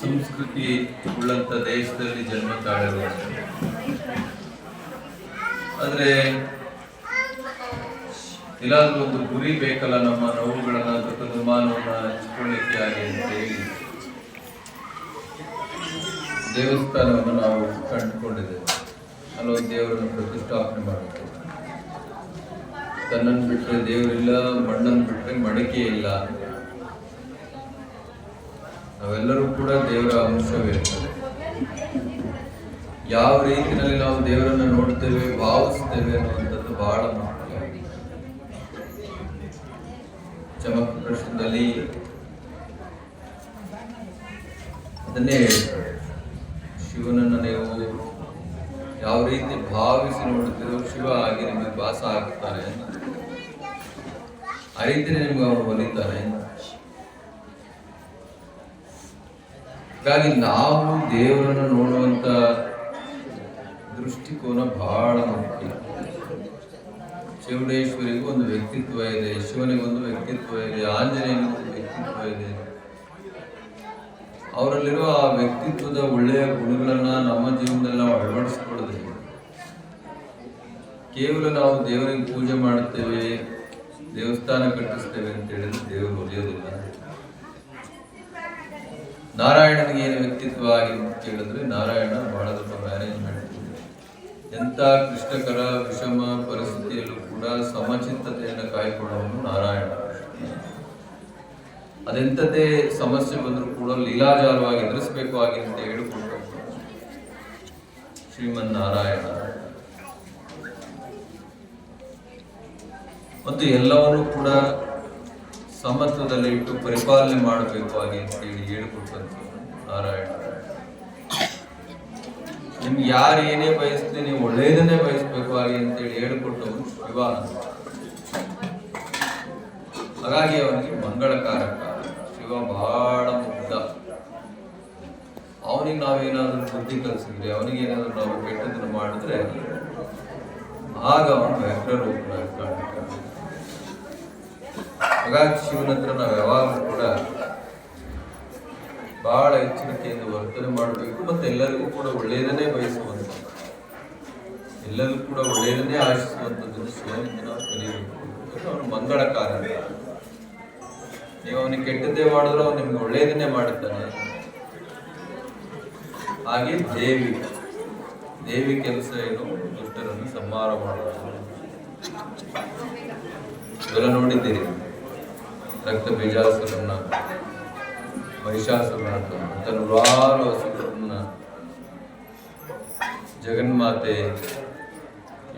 ಸಂಸ್ಕೃತಿ ಉಳ್ಳಂತ ದೇಶದಲ್ಲಿ ಜನ್ಮ ತಾಳೆವು ಆದರೆ ಎಲ್ಲಾದ್ರೂ ಒಂದು ಗುರಿ ಬೇಕಲ್ಲ ನಮ್ಮ ನೋವುಗಳನ್ನ ಅಥವಾ ದುಮಾನವನ್ನ ಹಂಚಿಕೊಳ್ಳಿಕ್ಕೆ ಆಗಿ ಅಂತ ಹೇಳಿ. ದೇವಸ್ಥಾನವನ್ನು ನಾವು ಕಂಡುಕೊಂಡಿದ್ದೇವೆ. ಅಲ್ಲೊಂದು ದೇವರನ್ನು ಪ್ರತಿಷ್ಠಾಪನೆ ಮಾಡಬೇಕು ತನ್ನನ್ನು ಬಿಟ್ಟರೆ ದೇವರಿಲ್ಲ, ಮಣ್ಣನ್ನು ಬಿಟ್ಟರೆ ಮಡಕೆ ಇಲ್ಲ. ನಾವೆಲ್ಲರೂ ಕೂಡ ದೇವರ ಅಂಶವೇ ಯಾವ ರೀತಿಯಲ್ಲಿ ನಾವು ದೇವರನ್ನ ನೋಡ್ತೇವೆ, ಭಾವಿಸ್ತೇವೆ ಅನ್ನುವಂಥದ್ದು ಬಹಳ ಮುಖ್ಯ. ಚಮಕ್ ಪ್ರಶ್ನದಲ್ಲಿ ಅದನ್ನೇ ಹೇಳ್ತಾರೆ. ಶಿವನನ್ನು ನೀವು ಯಾವ ರೀತಿ ಭಾವಿಸಿ ನೋಡುತ್ತೀರೋ ಶಿವ ಆಗಿ ನಿಮಗೆ ಭಾಸ ಆಗ್ತಾನೆ. ಆ ರೀತಿಯೇ ನಿಮ್ಗೆ ಅವರು ಒಲಿತಾನೆ ಹಾಗಾಗಿ ನಾವು ದೇವರನ್ನು ನೋಡುವಂತ ದೃಷ್ಟಿಕೋನ ಬಹಳ ಮುಖ್ಯ. ಶಿವನೇಶ್ವರಿಗೂ ಒಂದು ವ್ಯಕ್ತಿತ್ವ ಇದೆ ಶಿವನಿಗೊಂದು ವ್ಯಕ್ತಿತ್ವ ಇದೆ ಆಂಜನೇಯನಿಗೊಂದು ವ್ಯಕ್ತಿತ್ವ ಇದೆ. ಅವರಲ್ಲಿರುವ ಆ ವ್ಯಕ್ತಿತ್ವದ ಒಳ್ಳೆಯ ಗುಣಗಳನ್ನ ನಮ್ಮ ಜೀವನದಲ್ಲಿ ನಾವು ಅಳವಡಿಸ್ಕೊಳ್ಳದೆ ಕೇವಲ ನಾವು ದೇವರಿಗೆ ಪೂಜೆ ಮಾಡುತ್ತೇವೆ, ದೇವಸ್ಥಾನ ಕಟ್ಟಿಸ್ತೇವೆ ಅಂತ ಹೇಳಿದ್ರೆ ದೇವರು ಒಲಿಯೋದಿಲ್ಲ. ನಾರಾಯಣನಿಗೆ ಏನು ವ್ಯಕ್ತಿತ್ವ ಆಗಿದೆ ಅಂತ ಹೇಳಿದ್ರೆ ನಾರಾಯಣ ಬಹಳ ದೊಡ್ಡ ಮ್ಯಾನೇಜ್ಮೆಂಟ್ ಎಂಥ ಕ್ಲಿಷ್ಟಕರ ವಿಷಮ ಪರಿಸ್ಥಿತಿಯಲ್ಲೂ ಕೂಡ ಸಮಚಿತ್ತತೆಯನ್ನು ಕಾಯ್ಕೊಳ್ಳುವನು ನಾರಾಯಣ. ಅದೆಂಥದ್ದೇ ಸಮಸ್ಯೆ ಬಂದರೂ ಕೂಡ ಲೀಲಾಜಾಲವಾಗಿ ಎದುರಿಸಬೇಕು ಆಗಿ ಅಂತ ಹೇಳಿಕೊಂಡು ಶ್ರೀಮನ್ ನಾರಾಯಣ ಮತ್ತು ಎಲ್ಲವನ್ನೂ ಕೂಡ ಸಮತ್ವದಲ್ಲಿ ಇಟ್ಟು ಪರಿಪಾಲನೆ ಮಾಡಬೇಕು ಹಾಗೆ ಅಂತೇಳಿ ಹೇಳಿಕೊಟ್ಟಂತ ನಾರಾಯಣ. ನಿಮ್ಗೆ ಯಾರು ಏನೇ ಬಯಸ್ತೀನಿ ನೀವು ಒಳ್ಳೆಯದನ್ನೇ ಬಯಸ್ಬೇಕು ಹಾಗೆ ಅಂತೇಳಿ ಹೇಳಿಕೊಟ್ಟವನು ವಿವಾಹ. ಹಾಗಾಗಿ ಅವನಿಗೆ ಮಂಗಳಕಾರಕ. ಶಿವ ಬಹಳ ಮುಗ್ಧ. ಅವನಿಗೆ ನಾವೇನಾದ್ರೂ ಬುದ್ಧಿ ಕಲಿಸಿದ್ರೆ, ಅವನಿಗೆ ಏನಾದರೂ ನಾವು ಕೆಟ್ಟದನ್ನು ಮಾಡಿದ್ರೆ, ಆಗ ಅವನು ವ್ಯಕ್ತ ರೂಪನಾಗಿ ಹಾಗಾಗಿ ಶಿವನ ಹತ್ರ ನಾವು ಯಾವಾಗಲೂ ಕೂಡ ಬಹಳ ಎಚ್ಚರಿಕೆಯಿಂದ ವರ್ತನೆ ಮಾಡಬೇಕು ಮತ್ತೆ ಎಲ್ಲರಿಗೂ ಕೂಡ ಒಳ್ಳೆಯದನ್ನೇ ಬಯಸುವಂಥದ್ದು. ಎಲ್ಲರಿಗೂ ಕೂಡ ಒಳ್ಳೆಯದನ್ನೇ ಆಶಿಸುವಂಥದ್ದನ್ನು ಶಿವನಿಂದ ನಾವು ಕಲಿಯಬೇಕು. ಅವನು ಮಂಗಳಕಾರ ನೀವು ಅವನಿಗೆ ಕೆಟ್ಟದ್ದೇ ಮಾಡಿದ್ರೆ ಅವನು ನಿಮ್ಗೆ ಒಳ್ಳೆಯದನ್ನೇ ಮಾಡುತ್ತಾನೆ. ಹಾಗೆ ದೇವಿ. ದೇವಿ ಕೆಲಸ ಏನು? ದುಷ್ಟರನ್ನು ಸಂಹಾರ ಮಾಡುವ ಇವೆಲ್ಲ ನೋಡಿದ್ದೀರಿ. ರಕ್ತ ಬೀಜಾಸುರನ್ನ ಮಹಿಷಾಸುರನ ಅಂತ ನೂರಾರು ಹಸುರನ್ನ ಜಗನ್ಮಾತೆ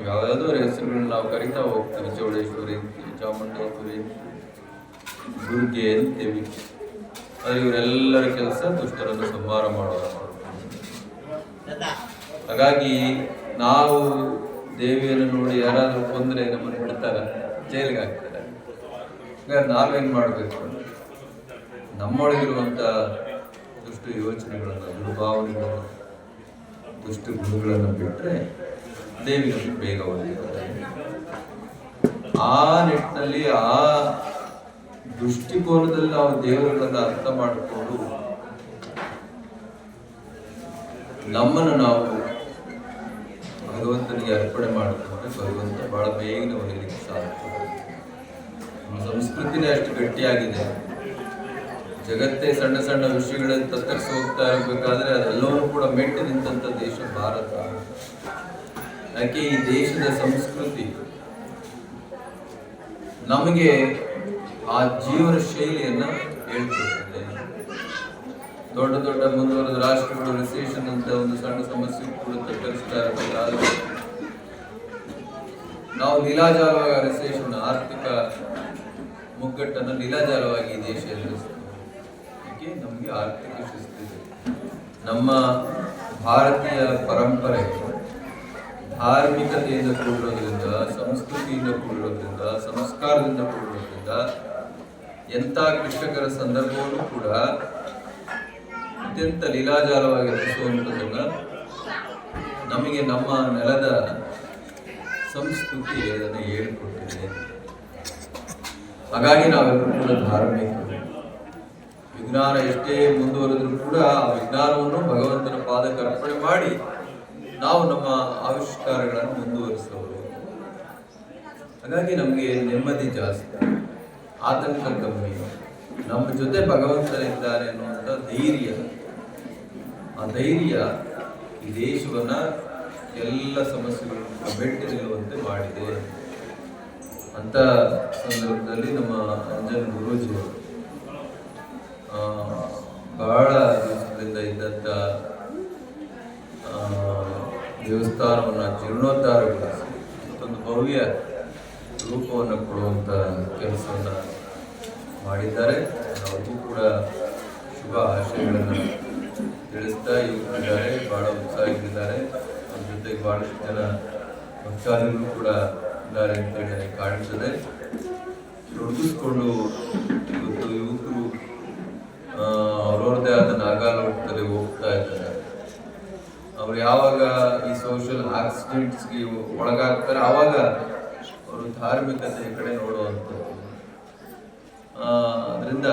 ಯಾವ್ದಾದ್ರು ಹೆಸರುಗಳನ್ನ ನಾವು ಕರಿತಾ ಹೋಗ್ತೀವಿ. ಚೌಡೇಶ್ವರಿ ಚಾಮುಂಡೇಶ್ವರಿ ದುರ್ಗೆ ಅಂತೀವಿ ಆದರೆ ಇವರೆಲ್ಲರ ಕೆಲಸ ದುಷ್ಟರನ್ನು ಸಂಹಾರ ಮಾಡೋದು ಹಾಗಾಗಿ ನಾವು ದೇವಿಯನ್ನು ನೋಡಿ ಯಾರಾದರೂ ಕೊಂದ್ರೆ ನಮ್ಮನ್ನು ಬಿಡ್ತಾರ? ಜೈಲಿಗೆ ಹಾಕ್ತಾರೆ. ಹಾಗಾದ್ರೆ ನಾವೇನ್ ಮಾಡಬೇಕು? ನಮ್ಮೊಳಗಿರುವಂತ ದುಷ್ಟ ಯೋಚನೆಗಳನ್ನು ದುರ್ಭಾವನೆಗಳನ್ನು ದುಷ್ಟ ಗುಣಗಳನ್ನು ಬಿಟ್ಟರೆ ದೇವಿ ನಮಗೆ ಬೇಗ ಒಲಿಯುತ್ತದೆ ಆ ನಿಟ್ಟಿನಲ್ಲಿ, ಆ ದೃಷ್ಟಿಕೋನದಲ್ಲಿ ನಾವು ದೇವರುಗಳನ್ನ ಅರ್ಥ ಮಾಡಿಕೊಂಡು ನಮ್ಮನ್ನು ನಾವು ಭಗವಂತನಿಗೆ ಅರ್ಪಣೆ ಮಾಡಿಕೊಂಡ್ರೆ ಭಗವಂತ ಬಹಳ ಬೇಗನೆ ಒಲಿಯಲಿಕ್ಕೆ ಸಾಧ್ಯ. ಸಂಸ್ಕೃತಿನೇ ಅಷ್ಟು ಗಟ್ಟಿಯಾಗಿದೆ. ಜಗತ್ತೇ ಸಣ್ಣ ಸಣ್ಣ ವಿಷಯಗಳನ್ನು ತತ್ತರಿಸಿ ಹೋಗ್ತಾ ಇರಬೇಕಾದ್ರೆ ಅದೆಲ್ಲವೂ ಕೂಡ ಮೆಟ್ಟಿ ನಿಂತ ದೇಶ ಭಾರತ. ಯಾಕೆ ಈ ದೇಶದ ಸಂಸ್ಕೃತಿ? ನಮಗೆ ಆ ಜೀವನ ಶೈಲಿಯನ್ನ ಹೇಳ್ಕೊಡ್ತದೆ ದೊಡ್ಡ ದೊಡ್ಡ ಮುಂದುವರೆದ ರಾಷ್ಟ್ರಗಳು ರಿಸೇಷನ್ ಅಂತ ಒಂದು ಸಣ್ಣ ಸಮಸ್ಯೆ ಕೂಡ ತತ್ತರಿಸ್ತಾ ಇರಬೇಕಾದ್ರೆ ನಾವು ಲೀಲಾಜಾಲವಾಗಿ ರಿಸೇಷನ್ ಆರ್ಥಿಕ ಮುಗ್ಗಟ್ಟನ್ನು ಲೀಲಾಜಾಲವಾಗಿ ಈ ದೇಶ ಎದುರಿಸ್ತದೆ ನಮಗೆ ಆರ್ಥಿಕ ಶಿಸ್ತಿದೆ ನಮ್ಮ ಭಾರತೀಯ ಪರಂಪರೆ, ಧಾರ್ಮಿಕತೆಯಿಂದ ಕೂಡಿರೋದ್ರಿಂದ, ಸಂಸ್ಕೃತಿಯಿಂದ ಕೂಡಿರೋದ್ರಿಂದ, ಸಂಸ್ಕಾರದಿಂದ ಕೂಡಿರೋದ್ರಿಂದ ಎಂಥ ಕ್ಲಿಷ್ಟಕರ ಸಂದರ್ಭವನ್ನು ಕೂಡ ಅತ್ಯಂತ ಲೀಲಾಜಾಲವಾಗಿ ರಚಿಸುವಂಥದ್ದನ್ನು ನಮಗೆ ನಮ್ಮ ನೆಲದ ಸಂಸ್ಕೃತಿ ಅದನ್ನು ಹೇಳಿಕೊಟ್ಟಿದೆ. ಹಾಗಾಗಿ ನಾವೆಲ್ಲರೂ ಕೂಡ ಧಾರ್ಮಿಕ ವಿಜ್ಞಾನ ಎಷ್ಟೇ ಮುಂದುವರೆದರೂ ಕೂಡ ಆ ವಿಜ್ಞಾನವನ್ನು ಭಗವಂತನ ಪಾದಕ್ಕೆ ಅರ್ಪಣೆ ಮಾಡಿ ನಾವು ನಮ್ಮ ಆವಿಷ್ಕಾರಗಳನ್ನು ಮುಂದುವರಿಸಬಹುದು. ಹಾಗಾಗಿ ನಮಗೆ ನೆಮ್ಮದಿ ಜಾಸ್ತಿ, ಆತಂಕ ಕಮ್ಮಿ, ನಮ್ಮ ಜೊತೆ ಭಗವಂತನಿದ್ದಾನೆ ಅನ್ನುವಂಥ ಧೈರ್ಯ. ಆ ಧೈರ್ಯ ಈ ದೇಶವನ್ನು ಎಲ್ಲ ಸಮಸ್ಯೆಗಳನ್ನು ಮೆಟ್ಟು ನಿಲ್ಲುವಂತೆ ಮಾಡಿದೆ. ಅಂತ ಸಂದರ್ಭದಲ್ಲಿ ನಮ್ಮ ಅಂಜನ್ ಗುರೂಜಿಯವರು ಬಹಳ ದಿವಸಗಳಿಂದ ಇದ್ದಂಥ ದೇವಸ್ಥಾನವನ್ನು ಜೀರ್ಣೋದ್ಧಾರಗೊಳಿಸಿ, ಮತ್ತೊಂದು ಭವ್ಯ ರೂಪವನ್ನು ಕೊಡುವಂತ ಕೆಲಸವನ್ನು ಮಾಡಿದ್ದಾರೆ. ಅವರಿಗೂ ಕೂಡ ಶುಭ ಆಶಯಗಳನ್ನು ತಿಳಿಸ್ತಾ ಇದ್ದಾರೆ. ಬಹಳ ಉತ್ಸಾಹಿಸಿದ್ದಾರೆ ಅವ್ರ ಜೊತೆಗೆ ಭಾಳಷ್ಟು ಜನ ಭಕ್ತಾದಿಗಳು ಕೂಡ ಇದ್ದಾರೆ ಅಂತ ಹೇಳಿ ನನಗೆ ಕಾಣಿಸ್ತದೆ ಇವತ್ತು ಯುವಕರು ಅವ್ರವ್ರದ್ದೇ ಆದ ನಾಗಾಲೋಟದಲ್ಲಿ ಹೋಗ್ತಾ ಇದ್ದಾರೆ. ಅವ್ರು ಯಾವಾಗ ಈ ಸೋಷಿಯಲ್ ಆಕ್ಸಿಡೆಂಟ್ಸ್ಗೆ ಒಳಗಾಗ್ತಾರೆ, ಆವಾಗ ಅವರು ಧಾರ್ಮಿಕತೆಯ ಕಡೆ ನೋಡುವಂಥದ್ದು. ಅದರಿಂದ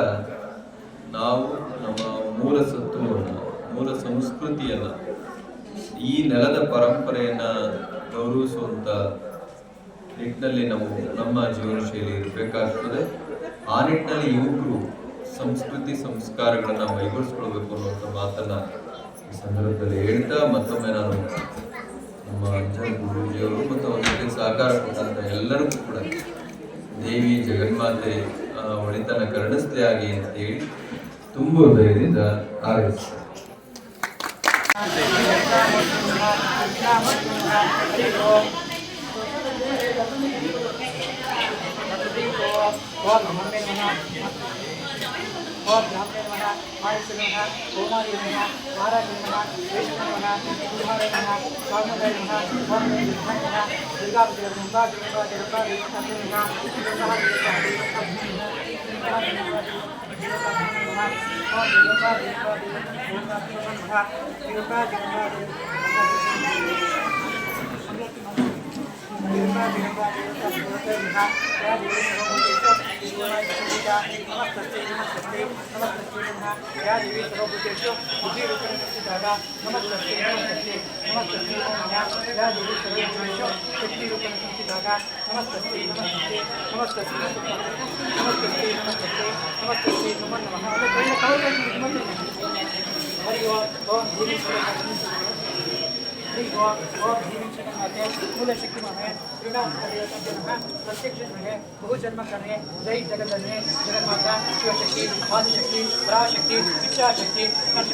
ನಾವು ನಮ್ಮ ಮೂಲ ಸತ್ವವನ್ನು, ಮೂಲ ಸಂಸ್ಕೃತಿಯನ್ನು, ಈ ನೆಲದ ಪರಂಪರೆಯನ್ನು ಗೌರವಿಸುವಂಥ ನಿಟ್ಟಿನಲ್ಲಿ ನಾವು ನಮ್ಮ ಜೀವನ ಶೈಲಿ ಇರಬೇಕಾಗ್ತದೆ ಆ ನಿಟ್ಟಿನಲ್ಲಿ ಯುವಕರು ಸಂಸ್ಕೃತಿ ಸಂಸ್ಕಾರಗಳನ್ನು ಮೈಗೂಡಿಸ್ಕೊಳ್ಬೇಕು ಅನ್ನುವಂಥ ಮಾತನ್ನು ಈ ಸಂದರ್ಭದಲ್ಲಿ ಹೇಳ್ತಾ ಮತ್ತೊಮ್ಮೆ ನಾನು ನಮ್ಮ ಅಂಜನ ಗುರುಜಿಯವರು ಮತ್ತು ಅವರ ಜೊತೆ ಸಹಕಾರ ಕೊಟ್ಟಂಥ ಎಲ್ಲರಿಗೂ ಕೂಡ ದೇವಿ ಜಗನ್ಮಾತೆ ಒಳಿತನ ಕರುಣಿಸ್ತೆ ಆಗಿ ಅಂತ ಹೇಳಿ ತುಂಬ ಹೃದಯದಿಂದ ಹಾರೈಸ್ತಾರೆ Thank you. ごめんなさい。हरि ओम ओम गुरु ओम ह्रीं श्रीमते मूलशक्तिमहे त्रिणामः प्रत्यक्षे बहुजन्म करणे इच्छाशक्ति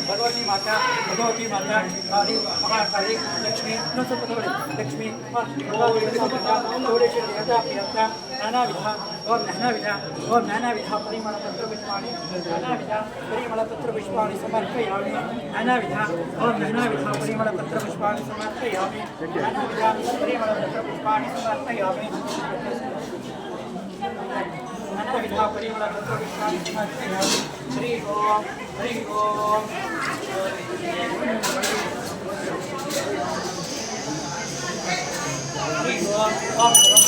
भगवती माता भगवती माता काली महाकाली लक्ष्मी नसपतवरी लक्ष्मी नानाविध ಓಂ ಘನವಿಧ ಓಂ ಜ್ಞಾನವಿಧ ಪರಿಮಳಪತ್ರ ಪುಷ್ಪಾಣಿ ಘನವಿಧ ಪರಿಮಳಪತ್ರ ಪುಷ್ಪಾಣಿ ಸಮರ್ಪಯಾಮಿ ಘನವಿಧ ಓಂ ಘನವಿಧ ಪರಿಮಳಪತ್ರ ಪುಷ್ಪಾಣಿ ಸಮರ್ಪಯಾಮಿ ಘನವಿಧ ಪರಿಮಳಪತ್ರ ಪುಷ್ಪಾಣಿ ಸಮರ್ಪಯಾಮಿ ಘನವಿಧ ಪರಿಮಳಪತ್ರ ಪುಷ್ಪಾಣಿ ಸಮರ್ಪಯಾಮಿ ಹರಿ ಓಂ ಹರಿ ಓಂ ಹರಿ ಓಂ ಓಂ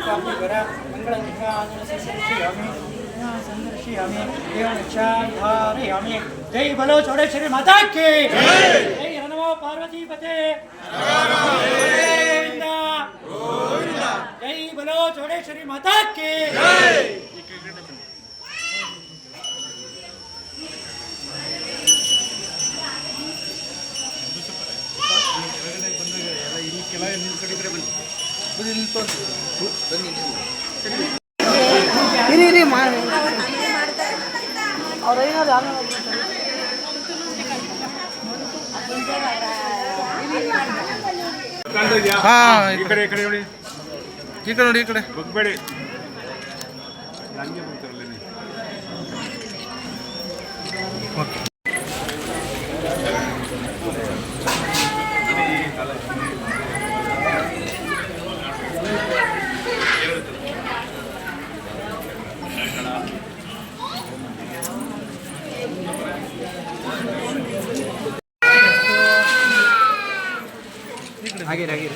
पापीवर मंगलघ्यानुसंदर्शयामि देवलक्षाधारयामि जय बलो चौड़ेश्वरी माता की जय नमो पार्वती पते जय बलो चौड़ेश्वरी माता की ಎಲ್ಲ ನಿಮ್ಮ ಕಡೆ ಬನ್ನಿ ಅದೇ ಮಾಡಿ ಹಾಂ ಈ ಕಡೆ ಈ ಕಡೆ ನೋಡಿ ಈ ಕಡೆ ನೋಡಿ ಈ ಕಡೆ. ಓಕೆ. ಹಾಗೆ ಹಾಗೆ